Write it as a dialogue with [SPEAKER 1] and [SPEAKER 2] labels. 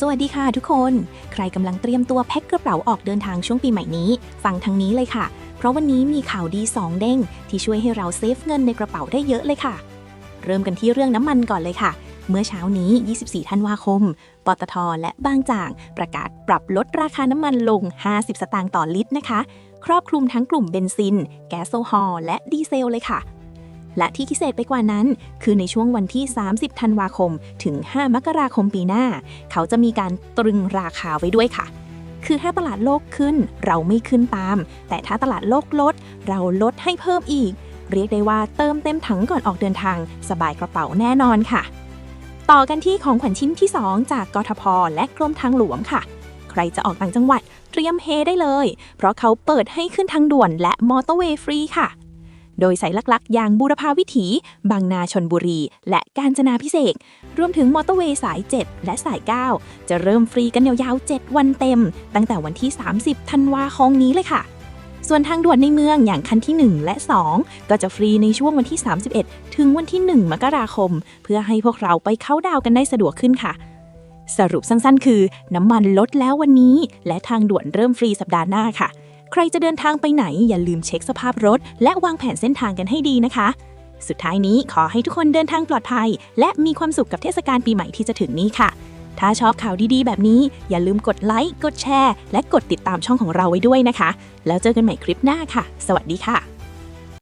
[SPEAKER 1] สวัสดีค่ะทุกคน ใครกำลังเตรียมตัวแพ็คกระเป๋าออกเดินทางช่วงปีใหม่นี้ ฟังทางนี้เลยค่ะ เพราะวันนี้มีข่าวดี 2 เด้ง ที่ช่วยให้เราเซฟเงินในกระเป๋าได้เยอะเลยค่ะ เริ่มกันที่เรื่องน้ำมันก่อนเลยค่ะ เมื่อเช้านี้ 24 ธันวาคม ปตท และบางจากประกาศปรับลดราคาน้ำมันลง 50 สตางค์ต่อลิตรนะคะ ครอบคลุมทั้งกลุ่มเบนซิน แก๊สโซฮอลและดีเซลเลยค่ะ และที่พิเศษไปกว่านั้น คือในช่วงวันที่ 30 ธันวาคม ถึง 5 มกราคมปีหน้า เขาจะมีการตรึงราคาไว้ด้วยค่ะ คือถ้าตลาดโลกขึ้นเราไม่ขึ้นตาม แต่ถ้าตลาดโลกลด เราลดให้เพิ่มอีก เรียกได้ว่าเติมเต็มถังก่อนออกเดินทาง สบายกระเป๋าแน่นอนค่ะ ต่อกันที่ของขวัญชิ้นที่ 2 จากกทพและกรมทางหลวงค่ะ ใครจะออกต่างจังหวัดเตรียมเฮได้เลย เพราะเขาเปิดให้ขึ้นทางด่วนและมอเตอร์เวย์ฟรีค่ะ โดยสายลักๆ อย่างบูรพาวิถี บางนาชนบุรี และกาญจนาพิเศษรวมถึงมอเตอร์เวย์สาย 7 และสาย 9 จะเริ่มฟรีกันยาวๆ 7 วันเต็ม ตั้งแต่วันที่ 30 ธันวาคมนี้เลยค่ะส่วนทางด่วนในเมืองอย่างคันที่ 1 และ 2 ก็จะฟรีในช่วงวันที่ 31 ถึงวันที่ 1 มกราคม เพื่อให้พวกเราไปเข้าดาวกันได้สะดวกขึ้นค่ะ สรุปสั้นๆ คือ น้ำมันลดแล้ววันนี้ และทางด่วนเริ่มฟรีสัปดาห์หน้าค่ะ ใครจะเดินทางไปไหน อย่าลืมเช็คสภาพรถ และวางแผนเส้นทางกันให้ดีนะคะ สุดท้ายนี้ขอให้ทุกคนเดินทางปลอดภัย และมีความสุขกับเทศกาลปีใหม่ที่จะถึงนี้ค่ะ ถ้าชอบข่าวดีๆ แบบนี้ อย่าลืมกดไลค์ กดแชร์ และกดติดตามช่องของเราไว้ด้วยนะคะ แล้วเจอกันใหม่คลิปหน้าค่ะ สวัสดีค่ะ